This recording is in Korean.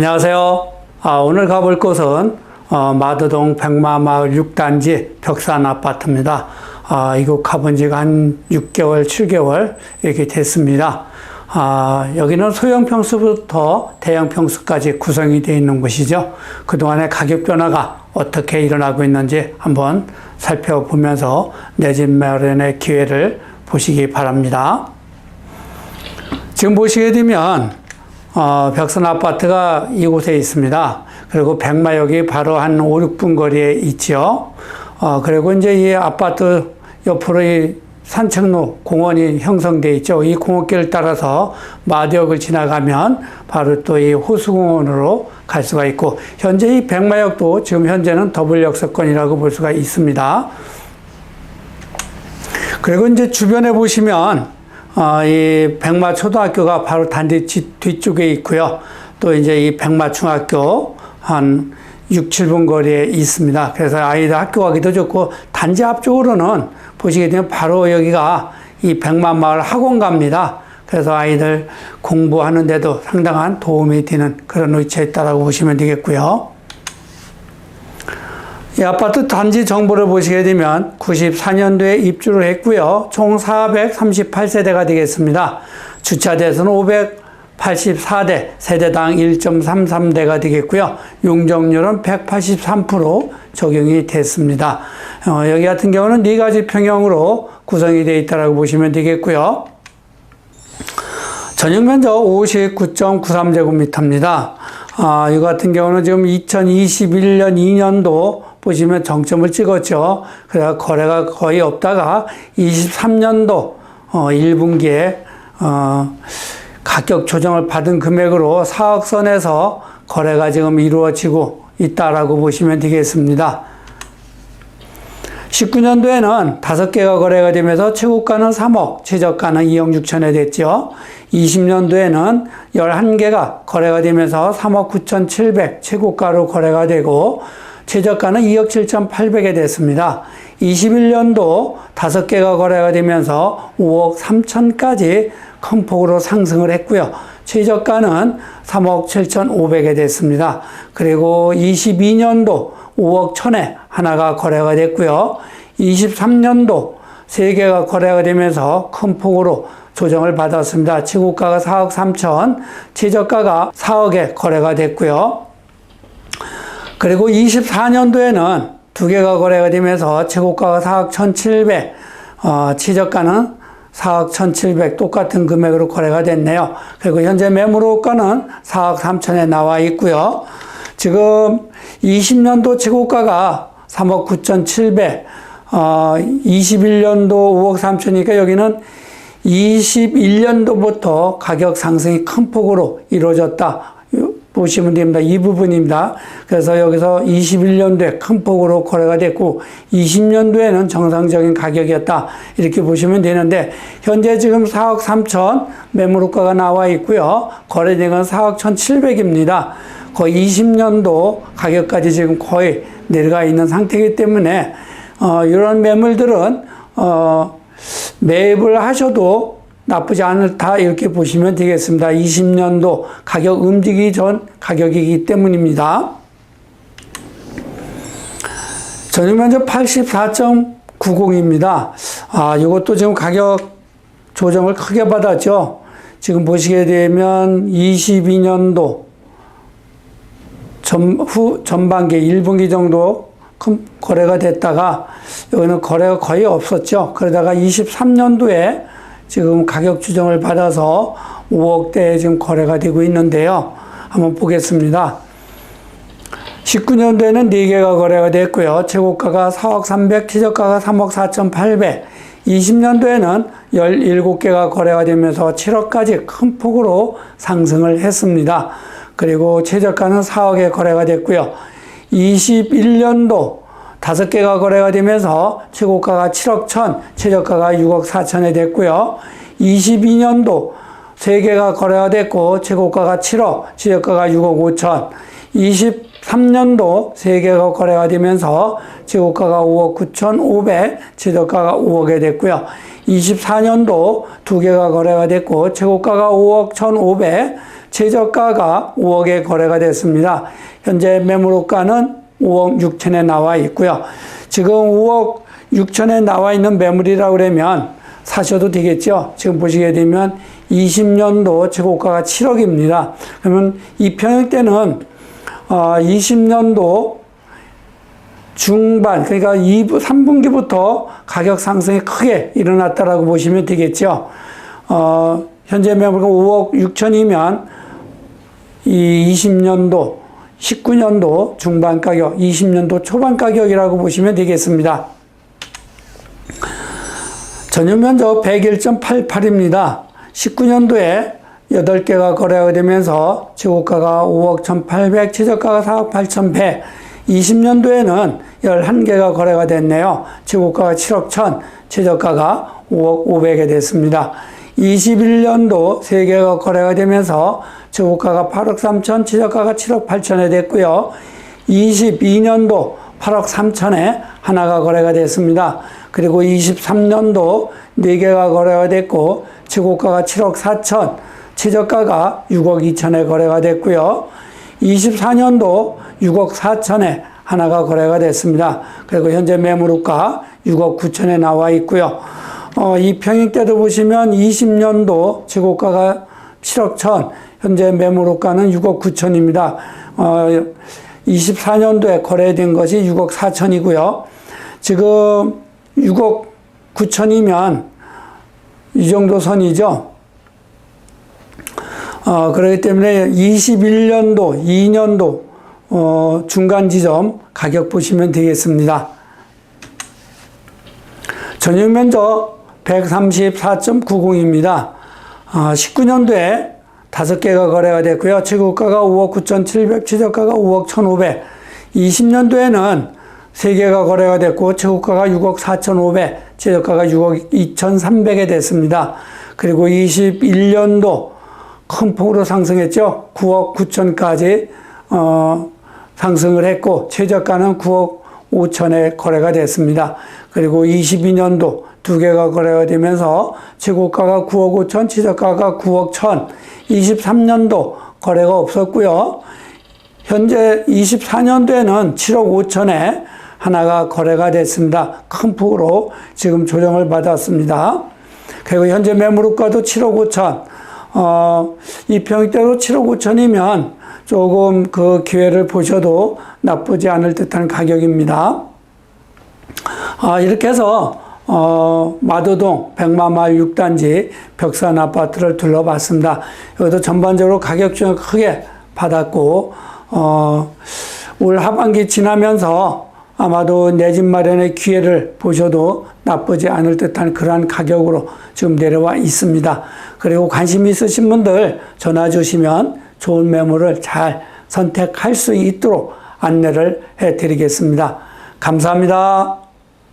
안녕하세요. 아, 오늘 가볼 곳은 어, 마도동 백마마을 6단지 벽산 아파트입니다. 아, 이곳 가본 지가 한 6개월, 7개월 이렇게 됐습니다. 아, 여기는 소형 평수부터 대형 평수까지 구성이 되어 있는 곳이죠. 그동안의 가격 변화가 어떻게 일어나고 있는지 한번 살펴보면서 내 집 마련의 기회를 보시기 바랍니다. 지금 보시게 되면 어, 벽산 아파트가 이곳에 있습니다. 그리고 백마역이 바로 한 5, 6분 거리에 있죠. 어, 그리고 이제 이 아파트 옆으로 이 산책로 공원이 형성돼 있죠. 이 공원길을 따라서 마대역을 지나가면 바로 또 이 호수공원으로 갈 수가 있고 현재 이 백마역도 지금 현재는 더블 역세권이라고 볼 수가 있습니다. 그리고 이제 주변에 보시면 어, 이 백마 초등학교가 바로 단지 뒤쪽에 있고요. 또 이제 이 백마 중학교 한 6, 7분 거리에 있습니다. 그래서 아이들 학교 가기도 좋고 단지 앞쪽으로는 보시게 되면 바로 여기가 이 백마 마을 학원가입니다. 그래서 아이들 공부하는데도 상당한 도움이 되는 그런 위치에 있다고 보시면 되겠고요. 이 아파트 단지 정보를 보시게 되면 94년도에 입주를 했고요. 총 438세대가 되겠습니다. 주차대수는 584대, 세대당 1.33대가 되겠고요. 용적률은 183% 적용이 됐습니다. 어, 여기 같은 경우는 네 가지 평형으로 구성이 되어 있다고 보시면 되겠고요. 전용 면적 59.93제곱미터입니다. 아, 이 같은 경우는 지금 2021년 2년도 보시면 정점을 찍었죠. 그래서 거래가 거의 없다가 23년도 어, 1분기에 어, 가격 조정을 받은 금액으로 4억 선에서 거래가 지금 이루어지고 있다라고 보시면 되겠습니다. 19년도에는 5개가 거래가 되면서 최고가는 3억, 최저가는 2억 6천에 됐죠. 20년도에는 11개가 거래가 되면서 3억 9천7백 최고가로 거래가 되고 최저가는 2억 7천8백에 됐습니다. 21년도 5개가 거래가 되면서 5억 3천까지 큰 폭으로 상승을 했고요. 최저가는 3억 7천5백에 됐습니다. 그리고 22년도 5억 천에 하나가 거래가 됐고요. 23년도 3개가 거래가 되면서 큰 폭으로 조정을 받았습니다. 최고가가 4억 3천, 최저가가 4억에 거래가 됐고요. 그리고 24년도에는 두 개가 거래가 되면서 최고가가 4억 1,700, 어, 최저가는 4억 1,700 똑같은 금액으로 거래가 됐네요. 그리고 현재 매물호가는 4억 3천에 나와 있고요. 지금 20년도 최고가가 3억 9,700, 어, 21년도 5억 3천이니까 여기는 21년도부터 가격 상승이 큰 폭으로 이루어졌다. 보시면 됩니다. 이 부분입니다. 그래서 여기서 21년도에 큰 폭으로 거래가 됐고 20년도에는 정상적인 가격이었다. 이렇게 보시면 되는데 현재 지금 4억 3천 매물호가가 나와 있고요. 거래된 건 4억 1,700입니다. 거의 20년도 가격까지 지금 거의 내려가 있는 상태이기 때문에 어, 이런 매물들은 어, 매입을 하셔도 나쁘지 않다 이렇게 보시면 되겠습니다. 20년도 가격 움직이기 전 가격이기 때문입니다. 전용 면적 84.90입니다. 아, 이것도 지금 가격 조정을 크게 받았죠. 지금 보시게 되면 22년도 전, 후, 전반기 1분기 정도 큰 거래가 됐다가 여기는 거래가 거의 없었죠. 그러다가 23년도에 지금 가격 조정을 받아서 5억대에 지금 거래가 되고 있는데요. 한번 보겠습니다. 19년도에는 4개가 거래가 됐고요. 최고가가 4억 300, 최저가가 3억 4,800. 20년도에는 17개가 거래가 되면서 7억까지 큰 폭으로 상승을 했습니다. 그리고 최저가는 4억에 거래가 됐고요. 21년도 다섯 개가 거래가 되면서 최고가가 7억 천, 최저가가 6억 4천에 됐고요. 22년도 세 개가 거래가 됐고 최고가가 7억, 최저가가 6억 5천. 23년도 세 개가 거래가 되면서 최고가가 5억 9천 5백, 최저가가 5억에 됐고요. 24년도 두 개가 거래가 됐고 최고가가 5억 1,500, 최저가가 5억에 거래가 됐습니다. 현재 매물호가는 5억 6천에 나와 있고요. 지금 5억 6천에 나와 있는 매물이라고 그러면 사셔도 되겠죠. 지금 보시게 되면 20년도 최고가가 7억입니다. 그러면 이 평형 때는 어, 20년도 중반, 그러니까 2부, 3분기부터 가격 상승이 크게 일어났다라고 보시면 되겠죠. 어, 현재 매물가 5억 6천이면 이 20년도, 19년도 중반 가격, 20년도 초반 가격이라고 보시면 되겠습니다. 전용 면적 101.88입니다. 19년도에 8개가 거래가 되면서 최고가가 5억 1,800, 최저가가 4억 8,100, 20년도에는 11개가 거래가 됐네요. 최고가가 7억 1천, 최저가가 5억 500에 됐습니다. 21년도 3개가 거래가 되면서 최고가가 8억 3천, 최저가가 7억 8천에 됐고요. 22년도 8억 3천에 하나가 거래가 됐습니다. 그리고 23년도 4개가 거래가 됐고 최고가가 7억 4천, 최저가가 6억 2천에 거래가 됐고요. 24년도 6억 4천에 하나가 거래가 됐습니다. 그리고 현재 매물가 6억 9천에 나와 있고요. 어, 이 평행 때도 보시면 20년도 최고가가 7억 천, 현재 매물가는 6억 9천입니다. 어, 24년도에 거래된 것이 6억 4천이고요. 지금 6억 9천이면 이 정도 선이죠. 어, 그렇기 때문에 21년도, 2년도, 어, 중간 지점 가격 보시면 되겠습니다. 전용 면적 134.90입니다. 어, 19년도에 5개가 거래가 됐고요. 최고가가 5억 9,700, 최저가가 5억 1,500. 20년도에는 3개가 거래가 됐고, 최고가가 6억 4,500, 최저가가 6억 2,300에 됐습니다. 그리고 21년도 큰 폭으로 상승했죠. 9억 9천까지 어, 상승을 했고 최저가는 9억 5천에 거래가 됐습니다. 그리고 22년도 두 개가 거래가 되면서 최고가가 9억 5천, 최저가가 9억 1천. 23년도 거래가 없었고요. 현재 24년도에는 7억 5천에 하나가 거래가 됐습니다. 큰 폭으로 지금 조정을 받았습니다. 그리고 현재 매물가도 7억 5천. 어, 이 평대로 7억 5천이면 조금 그 기회를 보셔도 나쁘지 않을 듯한 가격입니다. 아, 이렇게 해서 어, 마도동 백마마을 6단지 벽산 아파트를 둘러봤습니다. 여기도 전반적으로 가격 중에 크게 받았고 어, 올 하반기 지나면서 아마도 내 집 마련의 기회를 보셔도 나쁘지 않을 듯한 그러한 가격으로 지금 내려와 있습니다. 그리고 관심 있으신 분들 전화 주시면 좋은 매물을 잘 선택할 수 있도록 안내를 해 드리겠습니다. 감사합니다.